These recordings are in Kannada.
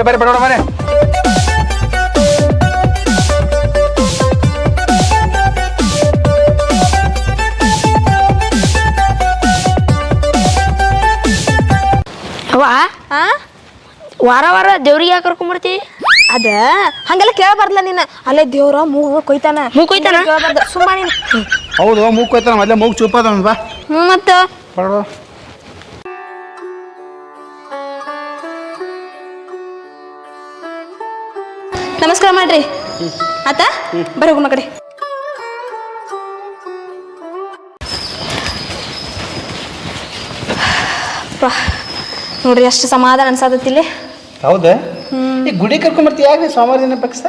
ಬರ್ರಿ ಬರ್ರಿ ಬಡೋಣ ಬರ್ರಿ ಅವ್ವ ಹಾ ವಾರ ವಾರ ದೇವ್ರಿಗೆ ಯಾಕೆ ಕರ್ಕೊಂಬರ್ತಿ ಅದ ಹಂಗೆಲ್ಲ ಕೇಳಬಾರ್ದಲ್ಲ ನೀನು. ಅಲ್ಲೇ ದೇವ್ರ ಮೂಗು ಕೊಯ್ತಾನ. ಮೂಗ್ ಕೊಯ್ತಾನ? ಕೇಳಬಾರ್ದು. ಸುಮ್ಮನೆ ಹೌದು ಮೂಗ್ ಕೊಯ್ತಾನ. ಮೊದಲೇ ಮೂಗ್ ಚೂಪದ ಬಾ. ಹ್ಞೂ ಮತ್ತ? ನಮಸ್ಕಾರ ಮಾಡ್ರಿ. ಆತ? ಬರ ಕಡೆ. ನೋಡ್ರಿ ಅಷ್ಟು ಸಮಾಧಾನ ಅನ್ಸಾದತ್ತಿಲ್ಲಿ ಹೌದಾ? ಈ ಗುಡಿ ಕರ್ಕೊಂಬರ್ತಿ ಯಾಕೆ ಸೋಮವಾರ ದಿನ ಪಕ್ಷ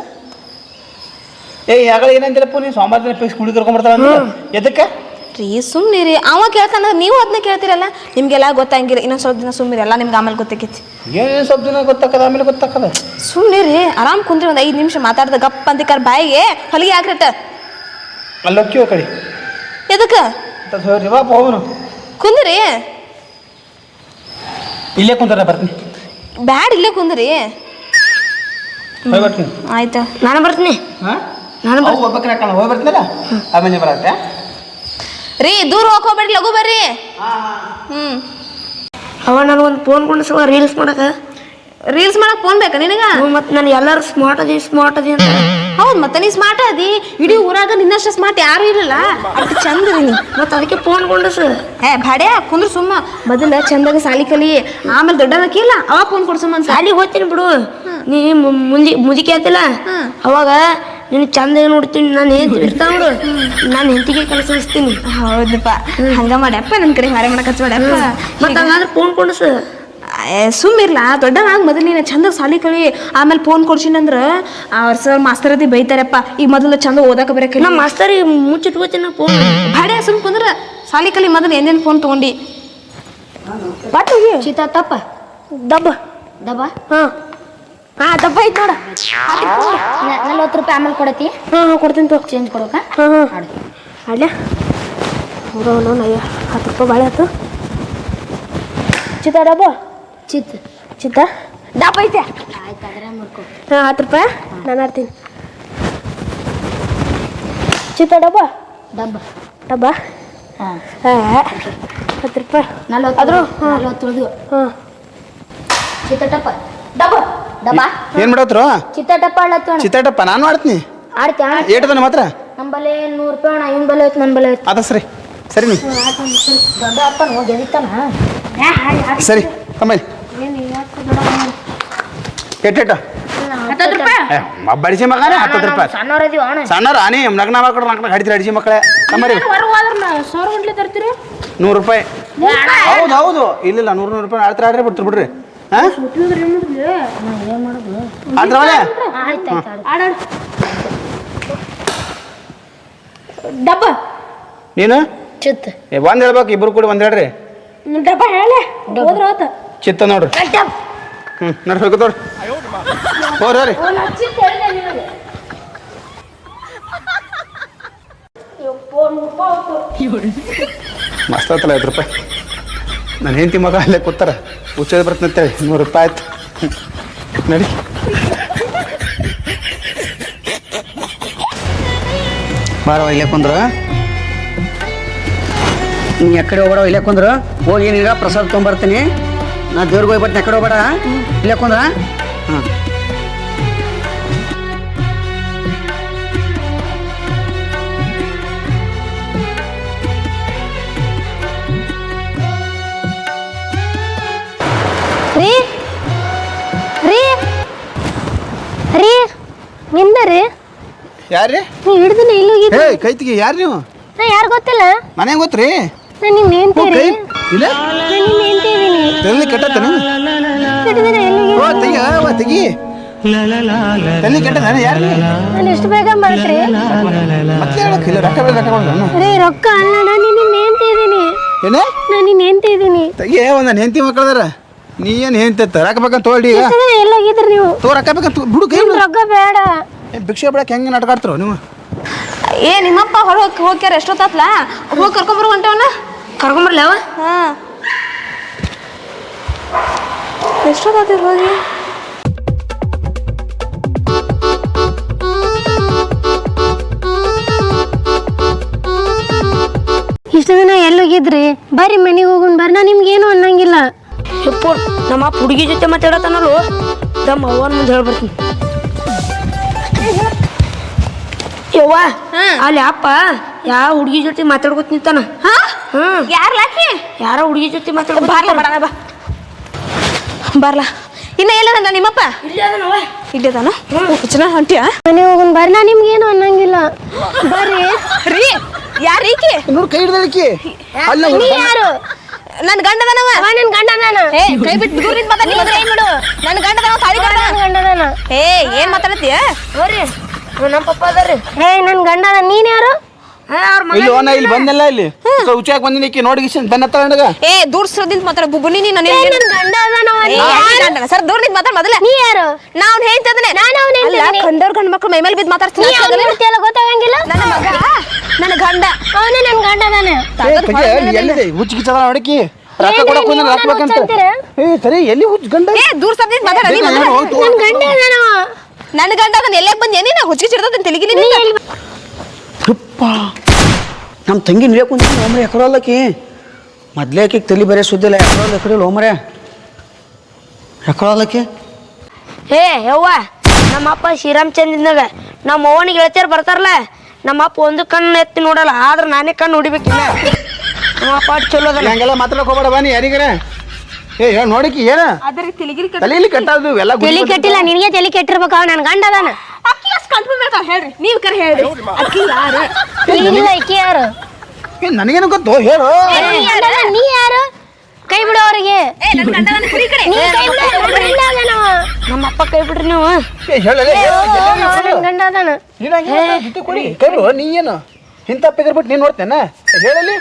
ಏ ಯಾಗಳ ಪೂ ನೀ ಸೋಮವಾರ ದಿನ ಪಕ್ಷ ಗುಡಿ ಕರ್ಕೊಂಬರ್ತಾರ ಅಂತ ಎದಕ್ಕೆ? ರೀ ಸುಮ್ಮನೆ ರೀ ಅವ ಕೇಳ್ತಾನ ನೀವು ಅದನ್ನ ಕೇಳ್ತಿರಲ್ಲ? ನಿಮ್ಗೆಲ್ಲ ಗೊತ್ತಾಗಿಲ್ಲ. ಇನ್ನೊಂದು ಸ್ವಲ್ಪ ದಿನ ಸುಮ್ಮನೆ ಎಲ್ಲ ನಿಮ್ಗೆ ಆಮೇಲೆ ಗೊತ್ತಾಕೈತಿ. ಏನೇನು ಸ್ವಲ್ಪ ದಿನ ಗೊತ್ತಾಕದ ಆಮೇಲೆ ಗೊತ್ತಾಕದ ಸುಮ್ಮನೆ ರೀ ಆರಾಮ್ ಕುಂದ್ರಿ ಒಂದು ಐದು ನಿಮಿಷ ಮಾತಾಡ್ದ ಗಪ್ಪ ಅಂದಿಕಾರ ಬಾಯಿಗೆ ಹೊಲಿಗೆ ಹಾಕ್ರಿಟ ಅಲ್ಲಿ ಹೋಗ್ತೀವ ಕಡೆ. ಎದಕ್ಕೆ? ಅಂತ ಹೇಳ್ರಿ ಬಾ ಹೋಗೋನು. ಕುಂದ್ರಿ. ಇಲ್ಲೇ ಕುಂದ್ರ ಬರ್ತೀನಿ. ಬ್ಯಾಡ್ ಇಲ್ಲೇ ಕುಂದ್ರಿ. ಹೋಗಿ ಬರ್ತೀನಿ. ಆಯ್ತಾ. ನಾನು ಬರ್ತೀನಿ. ಹಾಂ? ನಾನು ಹಾಕೋಣ ಹೋಗಿ ಬರ್ತೀನಲ್ಲ? ಆಮೇಲೆ ಬರತ್ತೆ? ರೀ ದೂರ ಹೋಗ್ಬೇಡಿ ಲಘು ಬರ್ರಿ. ಹ್ಮ್. ಅವ ನನಗೆ ಒಂದು ಫೋನ್ ಕೊಂಡಿಸುವ ರೀಲ್ಸ್ ಮಾಡಕ. ರೀಲ್ಸ್ ಮಾಡಕ್ ಫೋನ್ ಬೇಕಾ ನಿನಗ? ಮತ್ತು ನಾನು ಎಲ್ಲರೂ ಸ್ಮಾರ್ಟ್ ಅದಿ ಸ್ಮಾರ್ಟ್ ಅದಿ ಅಂತ. ಹೌದ್ ಮತ್ತೆ ನೀ ಸ್ಮಾರ್ಟ್ ಅದಿ. ಇಡೀ ಊರಾಗ ನಿನ್ನಷ್ಟು ಸ್ಮಾರ್ಟ್ ಯಾರು ಇರಲ್ಲ ಅಷ್ಟು ಚಂದ ನೀ ಮತ್ತು ಅದಕ್ಕೆ ಫೋನ್ ಕೊಂಡಿಸು. ಏ ಭಾಡೆ ಕುಂದ್ರು ಸುಮ್ಮ. ಮೊದಲ ಚಂದಾಗ ಸಾಲಿ ಕಲಿ. ಆಮೇಲೆ ದೊಡ್ಡವಕ್ಕಿಲ್ಲ ಅವಾಗ ಫೋನ್ ಕೊಡ್ಸಮ್ಮ ಸಾಲಿ ಹೋಗ್ತೀನಿ ಬಿಡು. ನೀ ಮುಂದಿ ಮುಜಿಕೆ ಆತಿಲ್ಲ? ಅವಾಗ ನೀನು ಚಂದ ನೋಡ್ತೀನಿ ನಾನು ಏನ್ ಇರ್ತಾವ ನೋಡು. ನಾನು ಹೆಂಡತಿಗೆ ಕೆಲಸ ಹೌದಪ್ಪ. ಹಂಗ ಮಾಡ್ಯಪ್ಪ ನನ್ನ ಕಡೆ ಹಾರೆ ಮಾಡಕ್ ಹಚ್ಬೇಡಪ್ಪ ಮತ್ತು ಹಂಗಾದ್ರೆ ಫೋನ್ ಕೊಂಡಿಸು. ಸುಮ್ಮಿರ್ಲ ದೊಡ್ಡವಾಗ ಮೊದಲು ನೀನು ಚಂದ ಸಾಲಿ ಕಳಿ. ಆಮೇಲೆ ಫೋನ್ ಕೊಡ್ಸಿನಂದ್ರ ಅವ್ರ ಸರ್ ಮಾಸ್ತರ್ ಅದಿ ಬೈತಾರಪ್ಪ. ಈಗ ಮೊದಲು ಚಂದ ಓದಕ್ಕೆ ಬರಕ್ಕೆ ನಮ್ಮ ಮಾಸ್ತರ್ ಮುಚ್ಚಿಟ್ಕೋತೀನಿ ನಾ ಫೋನ್ ಭಾಡ್ಯ ಸುಮ್ ಕುಂದ್ರ. ಸಾಲಿ ಕಲಿ ಮೊದಲು ಏನೇನು ಫೋನ್ ತಗೊಂಡಿ. ಬಟ್ ಚೀತಾ ತಪ್ಪ. ದಬ್ಬ. ದಬ್ಬ? ಹಾಂ. ಹಾಂ ದಬ್ಬ ಐತ್ ನೋಡ. ನಲ್ವತ್ತು ರೂಪಾಯಿ ಆಮೇಲೆ ಕೊಡತಿ. ಹಾ ಹಾಂ ಕೊಡ್ತೀನಿ ತೋ ಚೇಂಜ್ ಕೊಡೋಕ ಹಾಂ ಹಾಂ. ಅಲ್ಲ. ಹೌದವನು ನಯ್ಯ ಹತ್ತು ರೂಪಾಯಿ ಬಾಳೆ ಆಯ್ತು. ಚಿತ್ತ ಡಬ್ಬ? ಚಿತ್ ಚಿತ್ತ? ಡಬ್ಬ ಐತೆ. ಹಾ ಹತ್ತು ರೂಪಾಯಿ. ನಾನು ಆಡ್ತೀನಿ. ಚಿತ್ತ ಡಬ್ಬ? ಡಬ್ಬ. ಡಬ್ಬ? ಹಾಂ. ಹಾಂ ಹತ್ತು ರೂಪಾಯಿ. ನಲ್ವತ್ತು. ಅದ್ರ ನಲ್ವತ್ತು ಉಳಿದು ಹಾಂ. ಚಿತ್ತ ಡಬ್ಬ. ಡಬ್ಬ. ಏನು ಮಾಡತ್ರು? ಚಿತ್ತಟಪ್ಪ ಚಿತ್ತಾಟಪ್ಪ ನಾನು ಮಾಡ್ತೀನಿ ಆಡ್ತಿ ಆಡ ಏಟದ ನಮ್ಮ ಹತ್ರ ನಂಬಲ್ಲಿ ನೂರು ರೂಪಾಯಿ ಅಣ್ಣ ಇವ್ನ ಬಲೆ ಐತೆ ನನ್ನ ಬಲೆ ಐತೆ. ಅದ ಸರಿ. ಸರಿ ನೀ. ದೊಡ್ಡ ಅಪ್ಪ ಹೋಗಿ ಎದಿತಾನ? ಸರಿ ತಮ್ಮಲ್ಲಿ ಎಟ್ಟೆಟ್ಟ ಬಡಿಸಿ ಮಗನೇ ಹತ್ತತ್ತು ರೂಪಾಯಿ. ಸಣ್ಣವ್ರ ಇದೀವ ಅಣ್ಣ. ಸಣ್ಣರ ಆನಿ ನಗ್ನ ಮಕ್ಕಳು ನಾಲ್ಕು ಹಡಿತೀರಿ ಅಡಿಸಿ ಮಕ್ಕಳೇ ತಮ್ಮರಿ ನೂರು ರೂಪಾಯಿ. ಹೌದು ಹೌದು. ಇಲ್ಲ ನೂರು ನೂರು ರೂಪಾಯಿ ಆಡ್ತಾರೆ ಆಡ್ರಿ ಬಿಡ್ತೀರಿ ಬಿಡ್ರಿ. ಆಡು ಡಬ್ಬ. ನೀನು? ಚಿತ್. ಏ ಒಂದ್ ಹೇಳ್ಬೇಕು ಇಬ್ರು ಕೂಡ ಒಂದ್ ಹೇಳ್ರಿ. ಡಬ್ಬ ಹೇಳ ಹೋದ್ರ ಹೋತ. ಚಿತ್ತ ನೋಡ್ರಿ ಹ್ಮ್ ನಡ್ಬೇಕು ತೋರಿ. ಹೋರಿ ಹೋರಿ. ಮಸ್ತ್ ಆತಲ್ಲ ಐದು ರೂಪಾಯಿ. ನನ್ನ ಹೆಂಡತಿ ಮಗ ಅಲ್ಲೇ ಕೂತಾರ. ಅಂತ ಬರ್ತಂತೇಳಿ ನೂರು ರೂಪಾಯಿ ಆಯ್ತು. ನಡಿ. ಬಾರವ ಇಲ್ಲೇ ಕುಂದ್ರ. ನೀ ಎಕಡೆ ಹೋಗ್ಬೇಡ, ಇಲ್ಲೇ ಕುಂದ್ರ. ಹೋಗಿ ನೀರ ಪ್ರಸಾದ ತೊಗೊಂಬರ್ತೀನಿ. ನಾ ದೇವ್ರಿಗೆ ಹೋಗಿ ಎಕ್ಕಡೆ ಹೋಗ್ಬೇಡ. ಇಲ್ಲೇ ಕುಂದ್ರ. ಹಾಂ ಯಾರ್ರಿ? ನೀ ಹಿಡ್ದಿನ ಇಲ್ಲಿ ಹೋಗಿದ್ದ ಏ ಕೈತಿಗೆ ಯಾರು ನೀವು? ನಾ ಯಾರು ಗೊತ್ತಿಲ್ಲ. ಮನೆ ಗೊತ್ತ್ರಿ? ನಾ ನಿಮ್ ಓ, ನೇಂತೀರಿ ಕೈ ಇಲ್ಲ? ನಾ ನಿಮ್ ನೇಂತಿ ಇದೀನಿ. ತಲೆ ಕೆಟ್ಟತ್ತನ ಹಿಡ್ದಿನ ಎಲ್ಲಿ ಓ ತೆಗಿ ಓ ತೆಗಿ. ತಲೆ ಕೆಟ್ಟದ ಯಾರು ನಾನು ಎಷ್ಟು ಬೇಗ ಮಾಡ್ತ್ರಿ? ಮತ್ತೆ ಇಲ್ಲ ರೊಕ್ಕ ಬೇಡ ರೊಕ್ಕ ಬೇಡ ನಾನು. ರೀ ರೊಕ್ಕ ಅಲ್ಲ ನಿಮ್ಮ ಹೆಂಡ್ತಿ ಇದೀನಿ. ಏನೇ? ನಾ ನೇಂತಿ ಇದೀನಿ. ತೆಗಿ ಒಂದ್ ಹೆಂಡತಿ ಮಕ್ಕಳದಾರ ನೀ ಏನು ಹೆಂಡತಿ ರೊಕ್ಕ ಬೇಕಂತ ತೊಗೊಳ್ಳಿ ಈಗ. ಎಷ್ಟು ಎಲ್ಲಿ ಹೋಗಿದ್ರಿ ನೀವು? ತೋ ಬಿಡು ಕೈ ನಿಮ್ ರೊಕ್ಕ ಬೇಡ. ಭಿಕ್ಷೆ ಬಿಡಕ್ಕೆ ಹೆಂಗೆ ನಡ್ಕಾಡ್ತಿರೋ ನೀವು? ಏ ನಿಮ್ಮಪ್ಪ ಹೊರ ಹೋಗ್ಯಾರ ಎಷ್ಟೊತ್ತಾತ್ಲ? ಹೋಗಿ ಕರ್ಕೊಂಬರು ಹೊಂಟವನ ಕರ್ಕೊಂಬರ್ಲ ಅವ? ಹಾಂ. ಎಷ್ಟೊತ್ತಾತಿ ಹೋಗಿ? ಇಷ್ಟು ದಿನ ಎಲ್ಲೋಗಿದ್ರಿ? ಬರ್ರಿ ಮನೆಗೆ ಹೋಗೋಣ ಬರ್ರಿ. ನಾ ನಿಮ್ಗೇನು ಅನ್ನಂಗಿಲ್ಲ. ಯಪ್ಪ ನಮ್ಮ ಹುಡುಗಿ ಜೊತೆ ಮಾತಾಡತ್ತಾನಲ್ಲೋ? ತಮ್ಮ ಅವ್ವನ ಮುಂದೆ ಹೇಳ್ಬರ್ತೀನಿ ಯವ್ವ ಅಲ್ಲಿ ಅಪ್ಪ ಯಾವ ಹುಡುಗಿ ಜೊತೆ ಮಾತಾಡ್ಕೊತ ನಿಂತಾನ? ಹಾ? ಹ್ಮ್ ಯಾರ್ ಲಾಕಿ ಯಾರ ಹುಡುಗಿ ಜೊತೆ ಮಾತಾಡ್ಕೊತ ಬಾರ್ಲ ಬಾ. ಬಾರ್ಲ. ಇನ್ನ ಎಲ್ಲದ ನಿಮ್ಮಪ್ಪ? ಇಲ್ಲದಾನ ಹುಚ್ಚನ ಹೊಂಟಿಯ? ಮನೆ ಹೋಗೋಣ ಬರ್ರಿ ನಾ ನಿಮ್ಗೇನು ಅನ್ನಂಗಿಲ್ಲ. ಬರ್ರಿ ರೀ ಯಾರ್ ಈಕಿ ನೋಡು ಕೈ ಹಿಡ್ದಳಿಕಿ ಅಲ್ಲ ನೀ ಯಾರು? ನನ್ನ ಗಂಡದನವ. ಅವ ನನ್ ಗಂಡ ಅದಾನ ಏ ಕೈ ಬಿಟ್ಟು ದೂರ ನಿಂತ್ ಮಾತಾಡಿ ಏನ್ ಮಾಡು ನನ್ ಗಂಡದನವ ತಾಳಿ ನನ್ ಗಂಡ ಏ ಏನ್ ಮಾತಾಡತ್ತೀಯ ನೋಡ್ರಿ. ನಮ್ಮ ಪಪ್ಪ ಅದಾರಿ ಏ ನನ್ನ ಗಂಡ ಅದ ನೀನ್ ಯಾರು? ಇಲ್ಲಿ ಓನ ಇಲ್ಲಿ ಬಂದಲ್ಲ ಇಲ್ಲಿ. ಉಚ್ಚಾಕ್ ಬಂದಿನಿ ಈಕಿ ನೋಡಿ ಗಿಶನ್ ಬೆನ್ನ ಏ ದೂರ ಸರದಿಂದ ನೀ ನನ್ನ ಗಂಡ ಅದಾನ ಸರ್ ದೂರ ನಿಂತ್ ಮಾತ್ರ ಮೊದಲ. ನೀ ಯಾರು? ನಾವು ಹೇಳ್ತದನೆ ನಾನು ಅವ್ನ್ ಹೇಳ್ತಿದೀನಿ. ಕಂಡವ್ರ ಗಂಡ ಮಕ್ಳು ಮೈ ಮೇಲೆ ಬಿದ್ದು ನೀ ಮಾತಾಡ್ತೀನಿ ಅವ್ನ ಎಲ್ಲ ಗೊತ್ತಾಗಂಗಿಲ್ಲ? ನನ್ನ ಮಗ. ನನ್ನ ಗಂಡ. ಅವನೇ ನನ್ನ ಗಂಡ ಅದಾನ. ಎಲ್ಲಿದೆ ಹುಚ್ಚಿ ಗಿಚ್ಚದ ನೋಡಕಿ ರೊಕ್ಕ ಏನ್ರಿ ಕೊಡಕ್ ನೀವು ರೊಕ್ಕ ನನ್ನ ಬೇಕಂತ ಏ ಸರಿ ಎಲ್ಲಿ ಹುಚ್ಚ ಗಂಡ? ಏ ದೂರ ಸರದಿಂದ ಮಾತಾಡ. ನೀ ಮೊದಲ. ನನ್ ಗಂಡ ಅದಾನವ. ನನ್ನ ಗಂಡ ಅದನ್ನ ಎಲ್ಲೇ ಬಂದ್ ಏನಿನ ನಾ ಚಿಡ್ದದ ತೆಲಿಗಿಲಿ ನೀ ಎಲ್ಲಿ ಯಪ್ಪ. ನಮ್ಮ ತಂಗಿ ನಿಲ್ಯ ಕುಂತೀನಿ ಹೋಮ್ರೆ ಎಕಡೆ ಅಲ್ಲಕಿ ಮೊದ್ಲೇ ಆಕಿಗೆ ತಲೆ ಬರೇ ಸುದ್ದಿಲ್ಲ ಎಕಡೆ ಅಲ್ಲ ಹೋಮ್ರೆ ಓಮ್ರೆ ಹೇ ಯವ್ವ ನಮ್ಮ ಅಪ್ಪ ಶ್ರೀರಾಮ್ ಚಂದ್ರನಾಗ ನಮ್ಮ ಅವ್ವನಿಗೆ ಹೇಳ್ತಾರೆ ಬರ್ತಾರಲ್ಲ ನಮ್ಮ ಅಪ್ಪ ಒಂದು ಕಣ್ಣು ಎತ್ತಿ ನೋಡಲ್ಲ ಆದ್ರೆ ನಾನೇ ಕಣ್ಣು ಹೊಡಿಬೇಕಿಲ್ಲ. ನಮ್ಮಪ್ಪ ಅಷ್ಟ್ ಚಲೋ ಅದಲ್ಲ ಹಂಗೆಲ್ಲ ಮಾತಾಡಕ್ ಹೋಗ್ಬೇಡ ಬನ್ನಿ ಯಾರಿಗಾರ. ಏ ಹೇಳ ನೋಡಿಕಿ ಏನ? ಅದ್ರ ತೆಲಿಗಿರಿ ತಲೆಯಲ್ಲಿ ಕಟ್ಟದು ಎಲ್ಲ ತಲಿ ಕೆಟ್ಟಿಲ್ಲ ನಿನಗೆ ತಲಿ ಕೆಟ್ಟಿರ್ಬೇಕು ಅವ ನನ್ನ ಗಂಡ ಅದಾನ. ಅಕ್ಕಿ ಅಷ್ಟು ಕನ್ಫರ್ಮ್ ಇರ್ತಾವ ಹೇಳ್ರಿ ನೀವ್ ಕರೆ ಹೇಳ್ರಿ. ಅಕ್ಕಿ ಯಾರು? ಯಾರು? ಏ, ನನಗೇನು ಗೊತ್ತು? ಹೇಳು. ನೀ ಯಾರು? ಕೈ ಬಿಡು ಅವ್ರಿಗೆ. ನನ್ನ ನನ್ನ ನಮ್ಮ ಅಪ್ಪ ಕೈ ಬಿಡ್ರಿ ನೀವು. ಏ, ಹೇಳು ಲೇ, ಹೇಳು, ಅವ ಎಲ್ಲೆಲ್ಲಿ ನನ್ ಗಂಡ ಅದಾನ. ನೀನು ಹಂಗೆ ಜೊತೆ ಕೊಡಿ ಕೈ ಬಿಡು. ನೀ ಏನು? ಇಂಥ ಬಿಟ್ಟು ನೀನು ನೋಡ್ತೇನೆ. ಹೇಳಲಿ.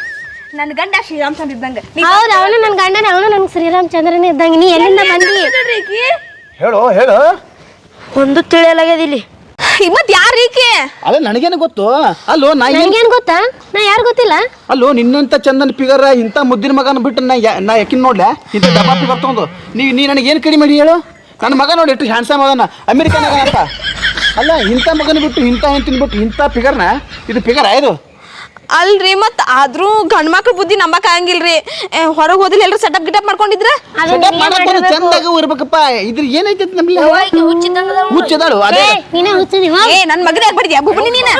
ನನ್ನ ಗಂಡ ಶ್ರೀರಾಮಚಂದ್ರ ಇದ್ದಂಗ. ಹೌದು ಅವನು ನನ್ನ ಗಂಡನ ಅವನು ನನಗೆ ಶ್ರೀರಾಮಚಂದ್ರನ ಇದ್ದಂಗೆ. ನೀ ಎಲ್ಲಿಂದ ಬಂದಿ? ಹೇಳು ಹೇಳು. ಒಂದು ತಿಳಿಯಲಾಗ್ಯದ ಇಲ್ಲಿ. ಇವತ್ತು ಯಾರು ಈಕೆ ಅಲ್ಲ ನನಗೇನು ಗೊತ್ತು? ಅಲ್ಲೋ ನಾ ಏನ್ ನನ್ಗೇನ್ ಗೊತ್ತಾ? ನಾ ಯಾರು ಗೊತ್ತಿಲ್ಲ? ಅಲ್ಲೋ ನಿನ್ನಂತ ಚಂದನ ಪಿಗರ್ ಇಂಥ ಮುದ್ದಿನ ಮಗನ ಬಿಟ್ಟು ನಾ ಯಾ- ನಾ ಯಾಕಿನ್ ನೋಡ್ಲೆ? ಇಂಥ ಡಬ್ಬಾ ಪಿಗರ್ ತಗೊಂಡು. ನೀವು ನೀ ನನಗೆ ಏನು ಕಡಿಮೆ ಮಾಡಿ ಹೇಳು? ನನ್ನ ಮಗ ನೋಡಿ ಎಷ್ಟು ಹ್ಯಾಂಡ್ಸಮ್ ಅದನ್ನ ಅಮೆರಿಕನ್ ಅಂತ ಅಲ್ಲ ಇಂಥ ಮಗನ ಬಿಟ್ಟು ಇಂಥ ಹೆಂಡತಿನ ಬಿಟ್ಟು ಇಂಥ ಪಿಗರ್ನ ಇದು ಪಿಗರ್ ಇದು? ಅಲ್ರಿ ಮತ್ ಆದ್ರೂ ಗಂಡ್ ಮಕ್ಳು ಬುದ್ಧಿ ನಂಬಕ್ ಆಗಂಗಿಲ್ರಿ. ಹೊರಗೆ ಹೋದಿಲ್ಲ ಎಲ್ರು ಸೆಟಪ್ ಗಿಟಪ್ ಮಾಡ್ಕೊಂಡಿದ್ರ. ಚಂದಾಗ ಇರ್ಬೇಕಪ್ಪ. ಇದ್ರ ಏನೈತೆ ನಮ್ಗೆ? ಹುಚ್ಚದಾಳು ಅದೇ ಏ, ನೀನೇ ಏ ನನ್ ಮಗನೇ ಆಗ್ಬಿಡ್ತೀಯ ಬುಬ್ಬನಿ ನೀನ?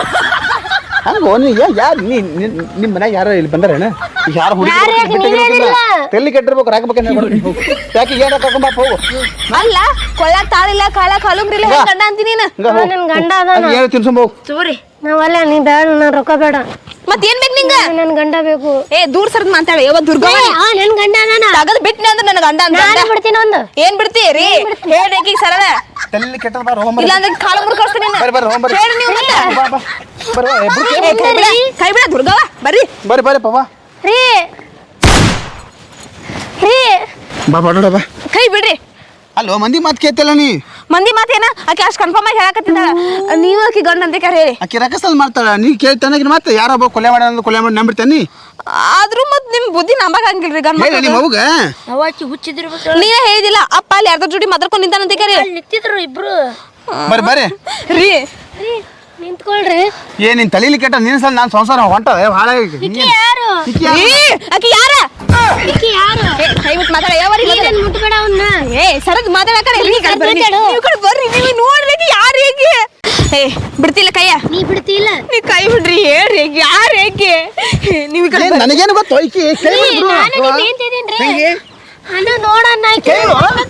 ಹಂಗೋ ನೀ ಯಾರು ನೀ ನಿನ್- ನಿಮ್ಮ ಮನ್ಯಾಗ ಯಾರು ಇಲ್ಲಿ ಬಂದಾರೇನ? ಯಾರು ಯಾರು ಯಾಕೆ ನೀನೇ ಇದಿಲ್ಲ? ತೆಲ್ಲಿ ಕೆಟ್ಟಿರ್ಬೇಕು ರಾಕಬೇಕನ್ನ ಯಾಕೆ ಏನು ಕರ್ಕೊಂಬಾಪ ಹೋಗು. ಅಲ್ಲ ಕೊಳ್ಳ ತಾಳಿಲ್ಲ ಕಾಳ ಕಾಲುಂಗ್ರಿಲ್ಲ ಗಂಡ ಅಂತೀನಿ ನೀನು? ಗಂಡ ಏನು ಸೋರಿ ನಾವಲ್ಲ ನೀ ಬೇಡ ರೊಕ್ಕ ಬೇಡ. ಮತ್ ಏನ್ ಬೇಕು ನಿಂಗ? ನನ್ ಗಂಡ ಬೇಕು. ಏ ದೂರ ಸರ್ದ್ ಮಾತಾಡ. ಯಾವ ದುರ್ಗಾ ಆ ನನ್ ಗಂಡ ಅದಾನ ತಗದ್ ಬಿಟ್ನೆ ಅಂದ್ರೆ ನನ್ನ ಗಂಡ ಅಂತ ನಾನು ಬಿಡ್ತೀನಿ ಒಂದು. ಏನ್ ಬಿಡ್ತಿ? ರೀ ಹೇಳ್ರಿ ಸರಳ. ತೆಲ್ಲಿ ಕೆಟ್ಟದ ಬಾರ ಹೋಗ್ಬರ್ರಿ ಇಲ್ಲ ಅಂದ್ರೆ ಕಾಲ ಬರ್ರಿ ಬರ್ರಿ ಹೋಗ್ಬರ್ರಿ ಹೇಳ್ರಿ ನೀವು ಮತ್ತೆ. ಬಾ ಬಾ ಬರ್ರಿ ಏ, ಕೈ ಬಿಡ. ಕೈ ಬಿಡ ದುರ್ಗವ್ವ ಬರ್ರಿ. ಬರ್ರಿ ರೀ. ರೀ. ಬಾ ಬಾ ಬಾ. ಕೈ ಬಿಡ್ರಿ. ಅಲ್ಲೋ ಮಂದಿ ಮಾತ್ ಕೇತಲ್ಲ ನೀ? ಮಂದಿ ಮಾತೇನ ಆಕೆ ಅಷ್ಟು ಕನ್ಫರ್ಮ್ ಆಗಿ ಹೇಳಕತ್ತಿದ್ದಾಳ. ನೀವು ಆಕಿ ಗಂಡ ಅಂತ ಕರೆ ಹೇಳಿ. ಆಕೆ ರಕಸಲ್ ಮಾಡ್ತಾಳ. ನೀ ಕೇಳ್ತಾನಾಗಿ ಮತ್ತೆ ಯಾರೊಬ್ಬ ಕೊಲೆ ಮಾಡ ಕೊಲೆ ಮಾಡಿ ನಂಬಿಡ್ತಾನಿ ಆದ್ರೂ ಮತ್ ನಿಮ್ ಬುದ್ಧಿ ನಂಬಕ್ ಹಂಗಿಲ್ರಿ ಗಂಡ ಹೇಳಿ ನಿಮ್ಮ ಅವ್ಗ. ಅವಾಚಿ ಹುಚ್ಚಿದಿರ್ಬೇಕು ನೀ ಹೇಳಿದಿಲ್ಲ. ಅಪ್ಪ ಅಲ್ಲಿ ಯಾರ್ದ್ರ ಜೋಡಿ ಮಾತಾಡ್ಕೊಂಡು ನಿಂತಾನಂತ ಕರೆ ನಿಂತಿದ್ರು ಇಬ್ರು. ಬರ್ರಿ ಬರ್ರಿ. ರೀ. ರೀ ನಿಂತ್ಕೊಳ್ರಿ. ಏ ನಿನ್ ತಲೀಲಿ ಕೆಟ್ಟ ನಿನ್ಸಲ್ ನಾನು ಸಂಸಾರ ಹೊಂಟದೆ ಭಾಳ ಯಾರು? ಆಕಿ ಯಾರ? ಸರದ್ ಮಾತಾಡಕ ಇಲ್ಲಿ ಕರ್ದ್ ನೀವು ಕಡೆ ಬರ್ರಿ ನೀವು ನೋಡ್ರಿ ಯಾರು ಹೇಗೆ? ಏ ಬಿಡ್ತಿಲ್ಲ ಕೈಯ. ನೀ ಬಿಡ್ತಿಲ್ಲ. ನೀ ಕೈ ಬಿಡ್ರಿ ಹೇಳ್ರಿ ಯಾರು ಹೇಗೆ? ನೀವು ಕಡೆ. ನನಗೇನು ಗೊತ್ತು? ಐಕಿ ಅಣ್ಣ ನೋಡಣ್ಣ.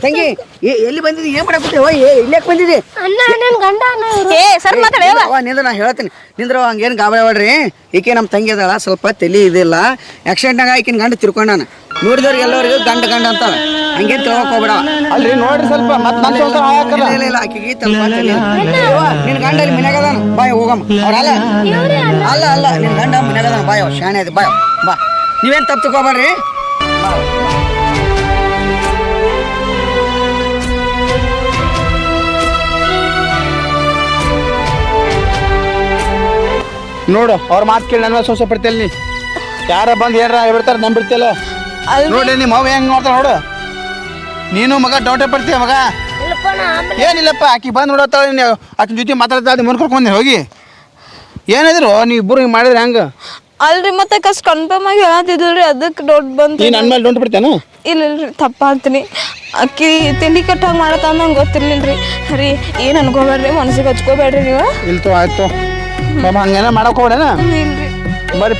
ತಂಗಿ ಏ ಎಲ್ಲಿ ಬಂದಿದ್ದಿ? ಏನ್ ಮಾಡಕ್ ಬಿಟ್ಟೆ ಏ ಇಲ್ಲೇ ಬಂದಿದ್ದಿ? ಅಣ್ಣ ನನ್ ಗಂಡ ಅಣ್ಣ. ಏ ಸರ್ ಮಾತಾಡ ಯಾವ ಅವ ನಿಂದ್ರ ನಾ ಹೇಳ್ತೀನಿ. ನಿಂದ್ರ ಹಂಗೇನು ಗಾಬರಿ ಮಾಡ್ರಿ. ಈಕೆ ನಮ್ಮ ತಂಗಿ ಅದಳ ಸ್ವಲ್ಪ ತಲಿ ಇದಿಲ್ಲ. ಆಕ್ಸಿಡೆಂಟ್ನಾಗ ಈಕಿನ ಗಂಡ ತಿರ್ಕೊಂಡಾನ. ನೋಡಿದವ್ರಿಗೆ ಎಲ್ಲರಿಗೂ ಗಂಡ ಗಂಡ ಅಂತ ಹಂಗೇನು ತಿಳ್ಕೊಕ್ ಹೋಗ್ಬೇಡ. ಅಲ್ರಿ ನೋಡ್ರಿ ಸ್ವಲ್ಪ ಮತ್ತೆ ನನ್ ಹಾಕಲ್ಲ ಇಲ್ಲ ಇಲ್ಲ ಆಕಿಗೆ ನಿನ್ ಗಂಡ ಅಲ್ಲಿ ಮನ್ಯಾಗ ಅದಾನ ಬಾಯ್ ಹೋಗಮ್ಮ. ಅವ್ರಲ್ಲ ಅಲ್ಲ. ಅಲ್ಲ. ನಿನ್ ಗಂಡ ಮನ್ಯಾಗ ಅದಾನ ಬಾಯ್ ಶಾಣೆ ಅದು. ಬಾಯ್ ಬಾ. ನೀವೇನ್ ತಪ್ಪು ತಿಳ್ಕೊಬೇಡ್ರಿ? ನೋಡು ಅವ್ರ ಮಾತು ಕೇಳಿ ನನ್ನ ಸೋಸ ಪಡ್ತಿಲ್ಲ ನೀ. ಯಾರ ಬಂದು ಏನಾರ ಬಿಡ್ತಾರೆ ನಂಬಿಡ್ತಿಲ್ಲ ನೋಡಿ ನಿಮ್ಮ ಮಗ ಹೆಂಗ್ ನೋಡ್ತಾರ ನೋಡು. ನೀನು ಮಗ ಡೌಟೇ ಪಡ್ತೀಯ ಮಗ? ಏನಿಲ್ಲಪ್ಪ ಆಕಿ ಬಂದು ನೋಡತ್ತಾಳೆ ನೀವು ಆಕಿನ ಜೊತೆ ಮಾತಾಡ್ತಾ ಅದು ಬಂದಿ ಹೋಗಿ. ಏನಿದ್ರು ನೀವು ಇಬ್ಬರು ಹಿಂಗೆ ಮಾಡಿದ್ರೆ ಹೆಂಗೆ? ಅಲ್ರಿ ಮತ್ತೆ ಕಷ್ಟ ಕನ್ಫರ್ಮ್ ಆಗಿ ಹೇಳತ್ತಿದ್ರಿ ಅದಕ್ಕೆ ಡೌಟ್ ಬಂತು. ನನ್ನ ಮೇಲೆ ಡೌಟ್ ಬಿಡ್ತೇನು ಇಲ್ಲ ಇಲ್ರಿ ತಪ್ಪಾಗ್ತೀನಿ. ಅಕ್ಕಿ ತಿಂಡಿ ಕಟ್ಟಾಗ ಮಾಡತ್ತ ನಂಗೆ ಗೊತ್ತಿರ್ಲಿಲ್ರಿ. ರೀ ಏನು ಅನ್ಕೋಬೇಡ್ರಿ ಮನಸ್ಸಿಗೆ ಹಚ್ಕೋಬೇಡ್ರಿ ನೀವು. ಇಲ್ತು ಆಯ್ತು. ಮಾಮ ಹಂಗೇನ ಮಾಡಕ್ ಇಲ್ಲ ಇಲ್ರಿ. ಬರ್ರಿ